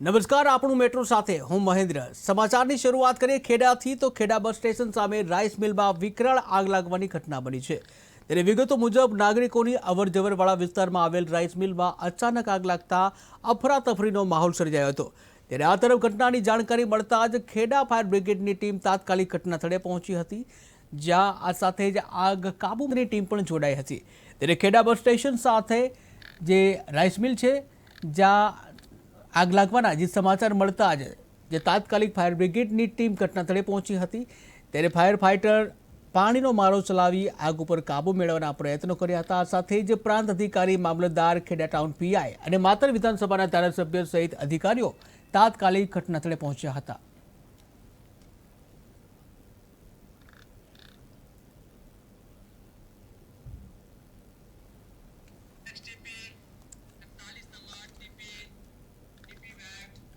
નમસ્કાર, આપણું મેટ્રો સાથે હું મહેન્દ્ર. સમાચારની શરૂઆત કરીએ ખેડાથી, તો ખેડા બસ સ્ટેશન સામે રાઈસ મિલમાં વિકરાળ આગ લાગવાની ઘટના બની છે. ત્યારે વિગતો મુજબ, નાગરિકોની અવરજવરવાળા વિસ્તારમાં આવેલ રાઈસ મિલમાં અચાનક આગ લાગતા અફરાતફરીનો માહોલ સર્જાયો હતો. ત્યારે આ તરફ ઘટનાની જાણકારી મળતા જ ખેડા ફાયર બ્રિગેડની ટીમ તાત્કાલિક ઘટના સ્થળે પહોંચી હતી, જ્યાં આ સાથે જ આગ કાબૂની ટીમ પણ જોડાઈ હતી. ત્યારે ખેડા બસ સ્ટેશન સાથે જે રાઈસ મિલ છે, જ્યાં આગ લાગવાના જે સમાચાર મળતા જ જે તાત્કાલિક ફાયર બ્રિગેડની ટીમ ઘટનાસ્થળે પહોંચી હતી, ત્યારે ફાયર ફાઇટર પાણીનો મારો ચલાવી આગ ઉપર કાબુ મેળવવાના પ્રયત્નો કર્યા હતા. સાથે જ પ્રાંત અધિકારી, મામલતદાર, ખેડા ટાઉન પીઆઈ અને માતર વિધાનસભાના ધારાસભ્ય સહિત અધિકારીઓ તાત્કાલિક ઘટના સ્થળે પહોંચ્યા હતા.